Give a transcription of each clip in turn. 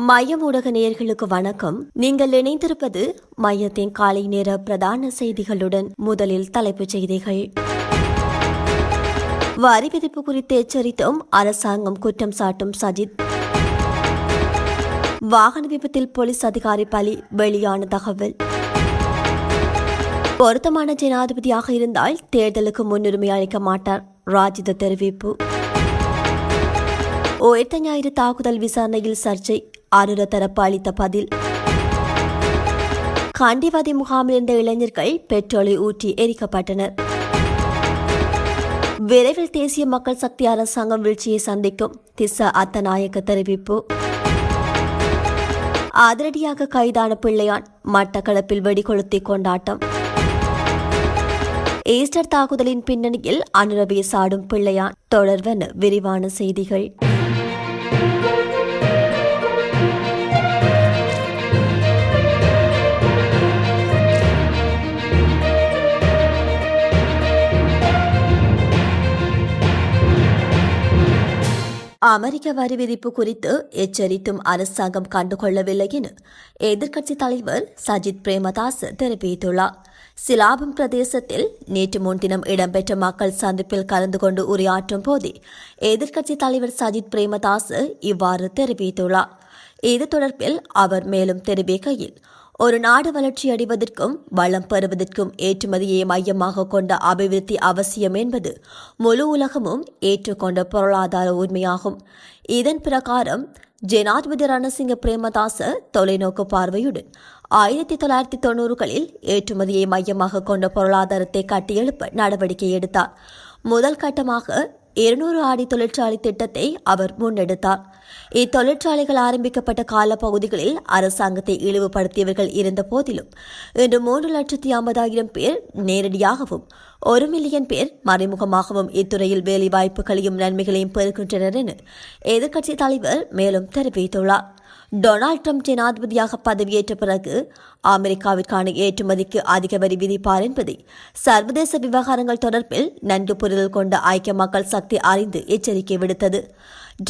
மையம் ஊடக நேயர்களுக்கு வணக்கம். நீங்கள் இணைந்திருப்பது மையத்தின் காலை நேர பிரதான செய்திகளுடன் முதலில் தலைப்புச் செய்திகள். வரி விதிப்பு குறித்து எச்சரித்தும் அரசாங்கம் குற்றம் சாட்டும் சஜித். வாகன விபத்தில் போலீஸ் அதிகாரி பலி வெளியான தகவல். பொருத்தமான ஜனாதிபதியாக இருந்தால் தேர்தலுக்கு முன்னுரிமை அளிக்க மாட்டார் ராஜித தெரிவிப்பு. உயர்த்த ஞாயிறு தாக்குதல் விசாரணையில் சர்ச்சை அருர தரப்பு அளித்த பதில். காண்டிவாதி முகாமில் இருந்த இளைஞர்கள் பெட்ரோலை ஊற்றி எரிக்கப்பட்டனர். விரைவில் தேசிய மக்கள் சக்தி அரசாங்கம் வீழ்ச்சியை சந்திக்கும் திஸ்ஸ அத்தநாயக்க தெரிவிப்பு. அதிரடியாக கைதான பிள்ளையான் மட்டக்களப்பில் வெடிகொளுத்தி கொண்டாட்டம். ஈஸ்டர் தாக்குதலின் பின்னணியில் அனுரவியை சாடும் பிள்ளையான் தொடர்வன விரிவான செய்திகள். அமெரிக்க வரி விதிப்பு குறித்து எச்சரித்தும் அரசாங்கம் கண்டுகொள்ளவில்லை என எதிர்க்கட்சித் தலைவர் சஜித் பிரேமதாஸ் தெரிவித்துள்ளார். சிலாபம் பிரதேசத்தில் நேற்று முன்தினம் இடம்பெற்ற மக்கள் சந்திப்பில் கலந்து கொண்டு உரையாற்றும் போதே எதிர்க்கட்சித் தலைவர் சஜித் பிரேமதாஸ் இவ்வாறு தெரிவித்துள்ளார். இது தொடர்பில் அவர் மேலும் தெரிவிக்கையில் ஒரு நாடு வளர்ச்சி அடைவதற்கும் வளம் பெறுவதற்கும் ஏற்றுமதியை மையமாக கொண்ட அபிவிருத்தி அவசியம் என்பது முழு உலகமும் ஏற்றுக்கொண்ட பொருளாதார உண்மையாகும் இதன் பிரகாரம் ஜனாதிபதி ரணசிங்க பிரேமதாச தொலைநோக்கு பார்வையுடன் ஆயிரத்தி தொள்ளாயிரத்தி தொண்ணூறுகளில் ஏற்றுமதியை மையமாக கொண்ட பொருளாதாரத்தை கட்டியெழுப்ப நடவடிக்கை எடுத்தார். முதல் கட்டமாக இருநூறு ஆடி தொழிற்சாலை திட்டத்தை அவர் முன்னெடுத்தார். இத்தொழிற்சாலைகள் ஆரம்பிக்கப்பட்ட காலப்பகுதிகளில் அரசாங்கத்தை இழிவுபடுத்தியவர்கள் இருந்த போதிலும் இன்று மூன்று லட்சத்தி ஐம்பதாயிரம் பேர் நேரடியாகவும் ஒரு மில்லியன் பேர் மறைமுகமாகவும் இத்துறையில் வேலைவாய்ப்புகளையும் நன்மைகளையும் பெறுகின்றனர் என எதிர்க்கட்சித் தலைவர் மேலும் தெரிவித்துள்ளார். டொனால்ட் ட்ரம்ப் ஜனாதிபதியாக பதவியேற்ற பிறகு அமெரிக்காவிற்கான ஏற்றுமதிக்கு அதிக வரி விதிப்பார் என்பதை சர்வதேச விவகாரங்கள் தொடர்பில் நன்கு புரிதல் கொண்ட ஐக்கிய மக்கள் சக்தி அறிந்து எச்சரிக்கை விடுத்தது.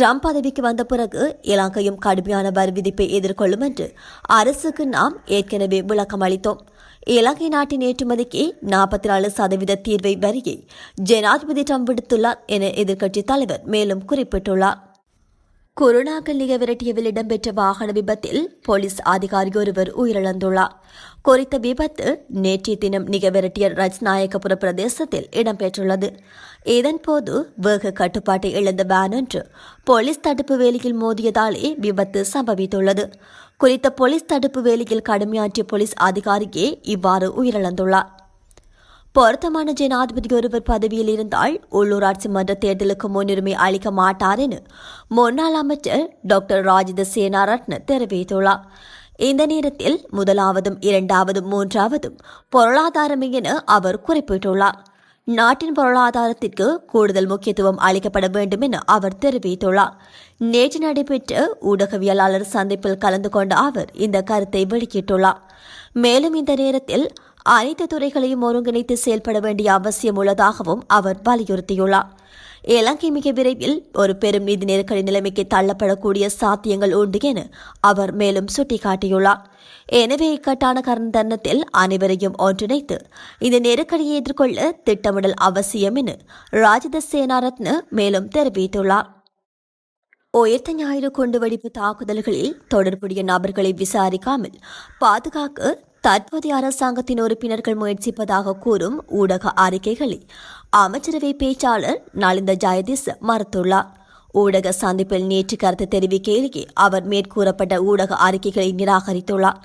ட்ரம்ப் பதவிக்கு வந்த பிறகு இலங்கையும் கடுமையான வரி விதிப்பை எதிர்கொள்ளும் என்று அரசுக்கு நாம் ஏற்கனவே விளக்கம் அளித்தோம். இலங்கை நாட்டின் ஏற்றுமதிக்கு நாற்பத்தி நாலு சதவீத தீர்வை வரியை ஜனாதிபதி ட்ரம்ப் விடுத்துள்ளார் என எதிர்க்கட்சித் தலைவர் மேலும் குறிப்பிட்டுள்ளார். குருணாகல் நிக விரட்டியவில் இடம்பெற்ற வாகன விபத்தில் போலீஸ் அதிகாரி ஒருவர் உயிரிழந்துள்ளார். குறித்த விபத்து நேற்றைய தினம் நிகவிரட்டிய ரஜ்நாயகபுர பிரதேசத்தில் இடம்பெற்றுள்ளது. இதன்போது வேக கட்டுப்பாட்டை இழந்த வேன் ஒன்று போலீஸ் தடுப்பு வேலையில் மோதியதாலே விபத்து சம்பவித்துள்ளது. குறித்த போலீஸ் தடுப்பு வேலையில் கடுமையாற்றிய போலீஸ் அதிகாரியே இவ்வாறு உயிரிழந்துள்ளார். பொருத்தமான ஜனாதிபதி ஒருவர் பதவியில் இருந்தால் உள்ளூராட்சி மன்ற தேர்தலுக்கு முன்னுரிமை அளிக்க மாட்டார் என முன்னாள் அமைச்சர் டாக்டர் ராஜித சேனாரட்ன தெரிவித்துள்ளார். இந்த நேரத்தில் முதலாவதும் இரண்டாவதும் மூன்றாவதும் பொருளாதாரமே என அவர் குறிப்பிட்டுள்ளார். நாட்டின் பொருளாதாரத்திற்கு கூடுதல் முக்கியத்துவம் அளிக்கப்பட வேண்டும் என அவர் தெரிவித்துள்ளார். நேற்று நடைபெற்ற ஊடகவியலாளர் சந்திப்பில் கலந்து கொண்ட அவர் இந்த கருத்தை வெளியிட்டுள்ளார். மேலும் இந்த நேரத்தில் அனைத்து துறைகளையும் ஒருங்கிணைத்து செயல்பட வேண்டிய அவசியம் உள்ளதாகவும் அவர் வலியுறுத்தியுள்ளார். இலங்கை மிக விரைவில் ஒரு பெரும் நிதி நெருக்கடி நிலைமைக்கு தள்ளப்படக்கூடிய சாத்தியங்கள் உண்டு என அவர் மேலும் சுட்டிக்காட்டியுள்ளார். எனவே இக்கட்டான தருணத்தில் அனைவரையும் ஒன்றிணைத்து இந்த நெருக்கடியை எதிர்கொள்ள திட்டமிடல் அவசியம் என ராஜித சேனாரத்ன மேலும் தெரிவித்துள்ளார். உயர்த்த ஞாயிறு குண்டுவெடிப்பு தாக்குதல்களில் தொடர்புடைய நபர்களை விசாரிக்காமல் பாதுகாக்க தற்போதைய அரசாங்கத்தின் உறுப்பினர்கள் முயற்சிப்பதாக கூறும் ஊடக அறிக்கைகளை அமைச்சரவை பேச்சாளர் நலிந்த ஜெயதிஸ் மறுத்துள்ளார். ஊடக சந்திப்பில் நேற்று கருத்து தெரிவிக்கையிலேயே அவர் மேற்கூறப்பட்ட ஊடக அறிக்கைகளை நிராகரித்துள்ளார்.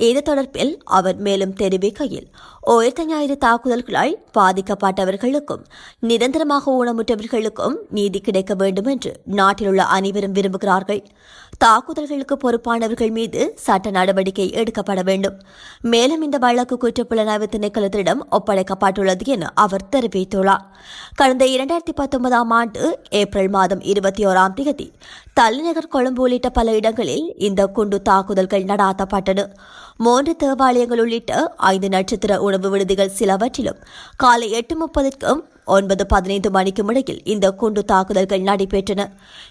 இது தொடர்பில் அவர் மேலும் தெரிவிக்கையில் உயர்த்த ஞாயிறு தாக்குதல்களால் பாதிக்கப்பட்டவர்களுக்கும் நிரந்தரமாக ஊனமுற்றவர்களுக்கும் நீதி கிடைக்க வேண்டும் என்று நாட்டில் உள்ள அனைவரும் விரும்புகிறார்கள். தாக்குதல்களுக்கு பொறுப்பானவர்கள் மீது சட்ட நடவடிக்கை எடுக்கப்பட வேண்டும். மேலும் இந்த வழக்கு குற்றப்புலனாய்வு திணைக்களத்திடம் ஒப்படைக்கப்பட்டுள்ளது என அவர் தெரிவித்துள்ளார். கடந்த இரண்டாயிரத்தி பத்தொன்பதாம் ஆண்டு ஏப்ரல் மாதம் இருபத்தி ஓராம் தேதி தலைநகர் கொழும்பு உள்ளிட்ட பல இடங்களில் இந்த குண்டு தாக்குதல்கள் நடாத்தப்பட்டன மூன்று தேவாலயங்கள் உள்ளிட்ட ஐந்து நட்சத்திர உணவு விடுதிகள் சிலவற்றிலும் காலை எட்டு முப்பதுக்கும் ஒன்பது பதினைந்து மணிக்கும் இடையில் இந்த குண்டு தாக்குதல்கள் நடைபெற்றன.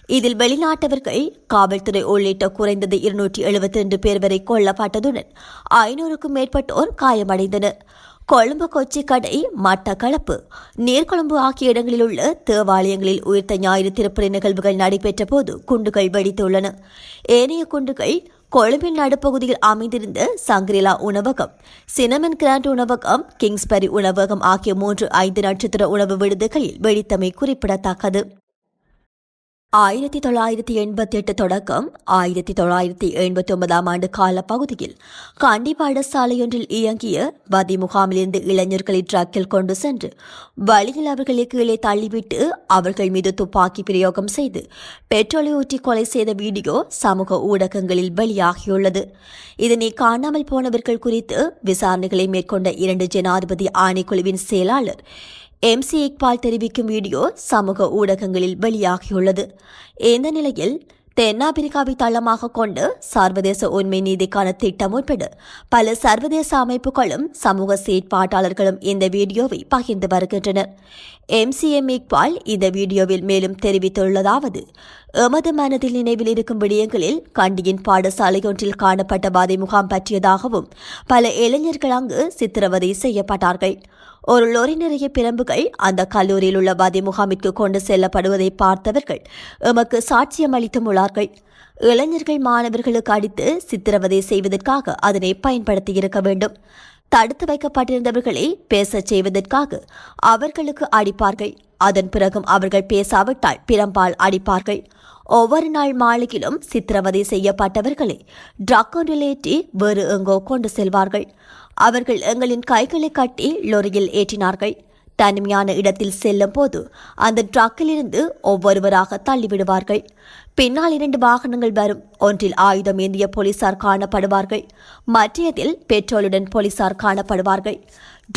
இதில் வெளிநாட்டவர்கள் காவல்துறை உள்ளிட்ட குறைந்தது இருநூற்றி எழுபத்தி ரெண்டு பேர் வரை கொல்லப்பட்டதுடன் ஐநூறுக்கும் மேற்பட்டோர் காயமடைந்தனர். கொழும்பு கொச்சி கடை மட்டக்களப்பு. நீர்கொழும்பு ஆகிய இடங்களில் உள்ள தேவாலயங்களில் உயிர்த்த ஞாயிறு திருப்பறை நிகழ்வுகள் நடைபெற்ற போது குண்டுகள் வெடித்துள்ளன. ஏனைய குண்டுகள் கொழும்பின் நடுப்பகுதியில் அமைந்திருந்த சங்கிரிலா உணவகம் சினமன் கிராண்ட் உணவகம் கிங்ஸ்பரி உணவகம் ஆகிய மூன்று ஐந்து நட்சத்திர உணவு விடுதிகளில் வெடித்தமை குறிப்பிடத்தக்கது. ஆயிரத்தி தொள்ளாயிரத்தி எண்பத்தி எட்டு தொடக்கம் ஆயிரத்தி தொள்ளாயிரத்தி எண்பத்தி ஒன்பதாம் ஆண்டு கால பகுதியில் பாடசாலையொன்றில் இயங்கிய வதி முகாமிலிருந்து இளைஞர்களை ட்ரக்கில் கொண்டு சென்று வழியில் அவர்களை கீழே தள்ளிவிட்டு அவர்கள் மீது துப்பாக்கி பிரயோகம் செய்து பெட்ரோலை ஊற்றி கொலை செய்த வீடியோ சமூக ஊடகங்களில் வெளியாகியுள்ளது. இதனை காணாமல் போனவர்கள் குறித்து விசாரணைகளை மேற்கொண்ட இரண்டு ஜனாதிபதி ஆணைக்குழுவின் செயலாளர் எம்சி இக்பால் தெரிவிக்கும் வீடியோ சமூக ஊடகங்களில் வெளியாகியுள்ளது. இந்த நிலையில் தென்னாப்பிரிக்காவை தளமாக கொண்டு சர்வதேச உண்மை நீதிக்கான திட்டம் உட்பட பல சர்வதேச அமைப்புகளும் சமூக செயற்பாட்டாளர்களும் இந்த வீடியோவை பகிர்ந்து வருகின்றனர். எம்சிஎம் இக்பால் இந்த வீடியோவில் மேலும் தெரிவித்துள்ளதாவது எமது மனதில் நினைவில் இருக்கும் விடயங்களில் கண்டியின் பாடசாலை ஒன்றில் காணப்பட்ட வாதை முகாம் பற்றியதாகவும் பல இளைஞர்கள் அங்கு சித்திரவதை செய்யப்பட்டார்கள். ஒரு லொரி நிறைய பிரம்புகள் அந்த கல்லூரியில் உள்ள வதி முகாமிற்கு கொண்டு செல்லப்படுவதை பார்த்தவர்கள் எமக்கு சாட்சியம் அளித்தும் உள்ளார்கள் இளைஞர்கள் மாணவர்களுக்கு அடித்து சித்திரவதை செய்வதற்காக அதனை பயன்படுத்தியிருக்க வேண்டும். தடுத்து வைக்கப்பட்டிருந்தவர்களை பேசச் செய்வதற்காக அவர்களுக்கு அடிப்பார்கள். அதன் பிறகும் அவர்கள் பேசாவிட்டால் பிறம்பால் அடிப்பார்கள். ஒவ்வொரு நாள் மாலையிலும் சித்திரவதை செய்யப்பட்டவர்களை ட்ரக் ஒன்றிலேற்றி வேறு எங்கோ கொண்டு செல்வார்கள். அவர்கள் எங்களின் கைகளை கட்டி லொரியில் ஏற்றினார்கள். தனிமையான இடத்தில் செல்லும் போது அந்த ட்ரக்கிலிருந்து ஒவ்வொருவராக தள்ளிவிடுவார்கள். பின்னால் இரண்டு வாகனங்கள் வரும். ஒன்றில் ஆயுதம் ஏந்திய போலீசார் காணப்படுவார்கள். மற்றையதில் பெட்ரோலுடன் போலீசார் காணப்படுவார்கள்.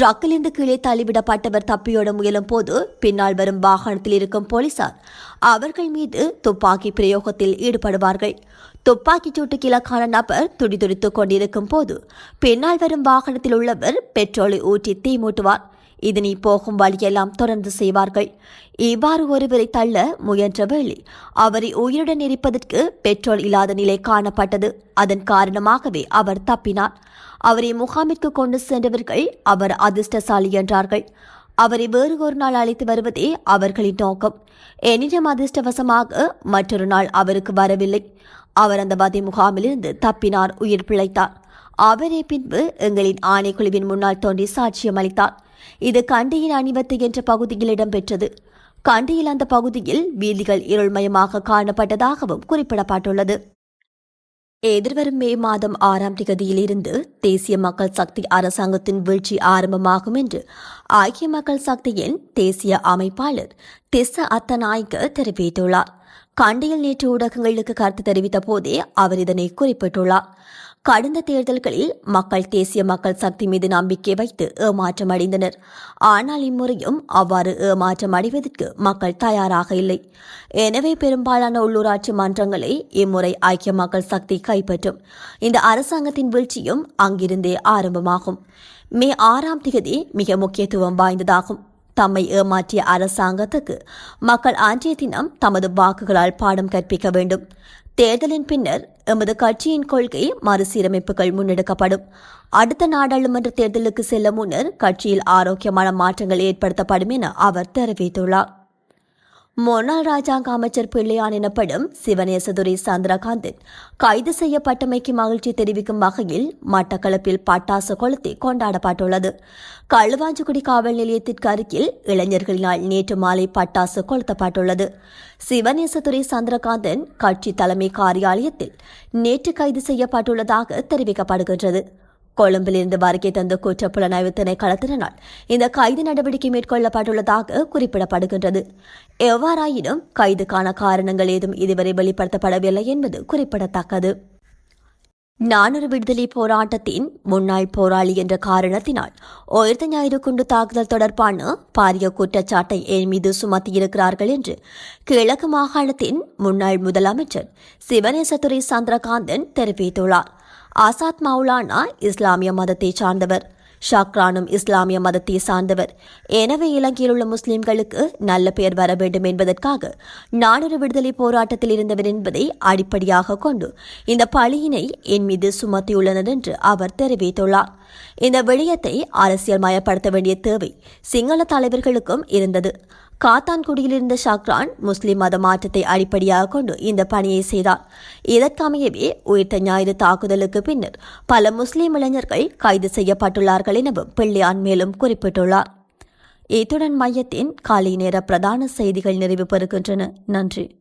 ட்ரக்கிலிருந்து கீழே தள்ளிவிடப்பட்டவர் தப்பியோட முயலும் போது பின்னால் வரும் வாகனத்தில் இருக்கும் போலீசார் அவர்கள் மீது துப்பாக்கி பிரயோகத்தில் ஈடுபடுவார்கள். துப்பாக்கி சூட்டுக்கு இலக்கான நபர் துடிதுடித்துக் கொண்டிருக்கும் போது பின்னால் வரும் வாகனத்தில் உள்ளவர் பெட்ரோலை ஊற்றி தீ மூட்டுவார். இதனை போகும் வழியெல்லாம் தொடர்ந்து செய்வார்கள். இவ்வாறு ஒருவரை தள்ள முயன்ற வேளை அவரை உயிருடன் எரிப்பதற்கு பெட்ரோல் இல்லாத நிலை காணப்பட்டது. அதன் காரணமாகவே அவர் தப்பினார். அவரை முகாமிற்கு கொண்டு சென்றவர்கள் அவர் அதிர்ஷ்டசாலி என்றார்கள். அவரை வேறு ஒரு நாள் அழைத்து வருவதே அவர்களின் நோக்கம். எனினும் அதிர்ஷ்டவசமாக மற்றொரு நாள் அவருக்கு வரவில்லை. அவர் அந்த வதை முகாமிலிருந்து தப்பினார் உயிர் பிழைத்தார். அவரே பின்பு எங்களின் ஆணைக்குழுவின் முன்னால் தோன்றி சாட்சியம் அளித்தார். இது கண்டியின் அணிவத்து என்ற பகுதியில் இடம்பெற்றது. கண்டியில் அந்த பகுதியில் வீதிகள் இருள்மயமாக காணப்பட்டதாகவும் குறிப்பிடப்பட்டுள்ளது. எதிர்வரும் மே மாதம் ஆறாம் திகதியிலிருந்து தேசிய மக்கள் சக்தி அரசாங்கத்தின் வீழ்ச்சி ஆரம்பமாகும் என்று ஐக்கிய மக்கள் சக்தியின் தேசிய அமைப்பாளர் திஸ்ஸ அத்தநாயக்க தெரிவித்துள்ளார். கண்டியில் நேற்று ஊடகங்களுக்கு கருத்து தெரிவித்த போதே அவர் இதனை குறிப்பிட்டுள்ளார். கடந்த தேர்தல்களில் மக்கள் தேசிய மக்கள் சக்தி மீது நம்பிக்கை வைத்து ஏமாற்றம் அடைந்தனர். ஆனால் இம்முறையும் அவ்வாறு ஏமாற்றம் அடைவதற்கு மக்கள் தயாராக இல்லை. எனவே பெரும்பாலான உள்ளூராட்சி மன்றங்களை இம்முறை ஐக்கிய மக்கள் சக்தி கைப்பற்றும். இந்த அரசாங்கத்தின் வீழ்ச்சியும் அங்கிருந்தே ஆரம்பமாகும். மே ஆறாம் தேதி மிக முக்கியத்துவம் வாய்ந்ததாகும். தம்மை ஏமாற்றிய அரசாங்கத்துக்கு மக்கள் அன்றைய தினம் தமது வாக்குகளால் பாடம் கற்பிக்க வேண்டும். தேர்தலின் பின்னர் எமது கட்சியின் கொள்கை மறுசீரமைப்புகள் முன்னெடுக்கப்படும். அடுத்த நாடாளுமன்ற தேர்தலுக்கு செல்ல முன்னர் கட்சியில் ஆரோக்கியமான மாற்றங்கள் ஏற்படுத்தப்படும் என அவர் தெரிவித்துள்ளார். முன்னாள் ராஜாங்க அமைச்சர் பிள்ளையான் எனப்படும் சிவநேசதுரை சந்திரகாந்தன் கைது செய்யப்பட்டமைக்கு மகிழ்ச்சி தெரிவிக்கும் வகையில் மட்டக்களப்பில் பட்டாசு கொளுத்தி கொண்டாடப்பட்டுள்ளது. களுவாஞ்சிக்குடி காவல் நிலையத்திற்கு அருகில் இளைஞர்களினால் நேற்று மாலை பட்டாசு கொளுத்தப்பட்டுள்ளது. சிவநேசதுரை சந்திரகாந்தன் கட்சி தலைமை காரியாலயத்தில் நேற்று கைது செய்யப்பட்டுள்ளதாக தெரிவிக்கப்படுகின்றது. கொழும்பிலிருந்து வருகை தந்த குற்ற புலனாய்வு திணைக்களத்தினால் இந்த கைது நடவடிக்கை மேற்கொள்ளப்பட்டுள்ளதாக குறிப்பிடப்படுகின்றது. எவ்வாறாயினும் கைதுக்கான காரணங்கள் ஏதும் இதுவரை வெளிப்படுத்தப்படவில்லை என்பது குறிப்பிடத்தக்கது. நானொரு விடுதலை போராட்டத்தின் முன்னாள் போராளி என்ற காரணத்தினால் உயர்த்த ஞாயிறு குண்டு தாக்குதல் தொடர்பான பாரிய குற்றச்சாட்டை என் மீது சுமத்தியிருக்கிறார்கள் என்று கிழக்கு மாகாணத்தின் முன்னாள் முதலமைச்சர் சிவநேசத்துறை சந்திரகாந்தன் தெரிவித்துள்ளார். ஆசாத் மௌலானா இஸ்லாமிய மதத்தை சார்ந்தவர். ஷாக்ரானும் இஸ்லாமிய மதத்தை சார்ந்தவர். எனவே இலங்கையில் உள்ள முஸ்லிம்களுக்கு நல்ல பெயர் வர வேண்டும் என்பதற்காக நாடொரு விடுதலை போராட்டத்தில் இருந்தவர் என்பதை அடிப்படையாக கொண்டு இந்த பழியினை என் மீது சுமத்தியுள்ளனர் என்று அவர் தெரிவித்துள்ளார். இந்த விடயத்தை அரசியல் மயப்படுத்த வேண்டிய தேவை சிங்கள தலைவர்களுக்கும் இருந்தது. காத்தான்குடியில் இருந்த ஷாக்ரான் முஸ்லிம் மத மாற்றத்தை அடிப்படையாக கொண்டு இந்த பணியை செய்தார். இதற்கமையவே உயிர்த்த ஞாயிறு தாக்குதலுக்கு பின்னர் பல முஸ்லிம் இளைஞர்கள் கைது செய்யப்பட்டுள்ளார்கள் எனவும் பிள்ளையான் மேலும் குறிப்பிட்டுள்ளார். இத்துடன் மையத்தின் காலை நேர பிரதான செய்திகள் நிறைவு பெறுகின்றன. நன்றி.